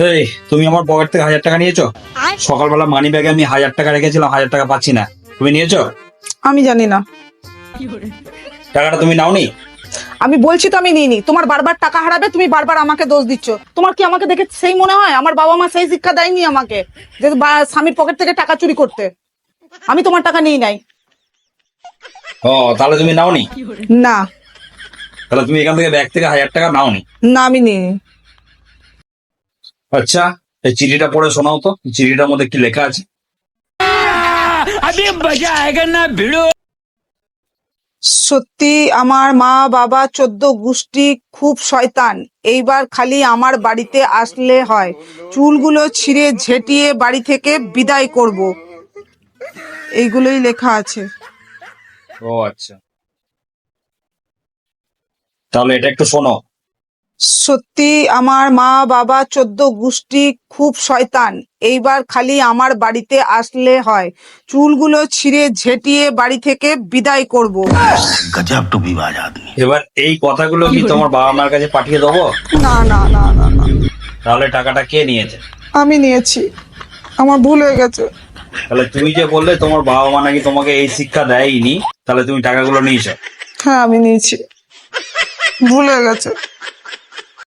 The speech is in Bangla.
এই তুমি আমার পকেট থেকে হাজার টাকা নিয়েছো? সকালবেলা মানি ব্যাগে আমি হাজার টাকা রেখেছিলাম হাজার টাকা পাচ্ছি না। তুমি নিয়েছো? আমি জানি না। টাকাটা তুমি নাওনি? আমি বলছি তো আমি নিইনি। তোমার বারবার টাকা হারাবে তুমি বারবার আমাকে দোষ দিচ্ছ। তোমার কি আমাকে দেখে সেই মনে হয়? আমার বাবা মা সেই শিক্ষা দেয়নি আমাকে যে বা- স্বামীর পকেট থেকে টাকা চুরি করতে। আমি তোমার টাকা নিই নাই। ও তাহলে তুমি নাওনি? না। তাহলে তুমি এখান থেকে ব্যাগ থেকে হাজার টাকা নাওনি? না আমি নিইনি। আচ্ছা এই চিঠিটা পড়ে শোনাও তো। চিঠিটার মধ্যে কি লেখা আছে। সত্যি আমার মা বাবা চোদ্দ গোষ্ঠী খুব শয়তান। এইবার খালি আমার বাড়িতে আসলে হয়। চুলগুলো ছিঁড়ে ঝেটিয়ে বাড়ি থেকে বিদায় করব। এইগুলোই লেখা আছে। ও আচ্ছা। তাহলে এটা একটু শোনো। সত্যি আমার মা বাবা চোদ্দ গোষ্ঠী খুব শয়তান। এইবার খালি আমার বাড়িতে আসলে হয়। চুলগুলো ছিঁড়ে ঝেটিয়ে বাড়ি থেকে বিদায় করব। গজব এবার এই কথাগুলো কি তোমার বাবা মার কাছে পাঠিয়ে দেবো? না না না না না। তাহলে টাকাটা কে নিয়েছে? আমি নিয়েছি। আমার ভুল হয়ে গেছে। তাহলে তুমি যে বললে তোমার বাবা মা নাকি তোমাকে এই শিক্ষা দেয়নি তাহলে তুমি টাকাগুলো নিয়েছো। হ্যাঁ আমি নিয়েছি। ভুল হয়ে গেছে।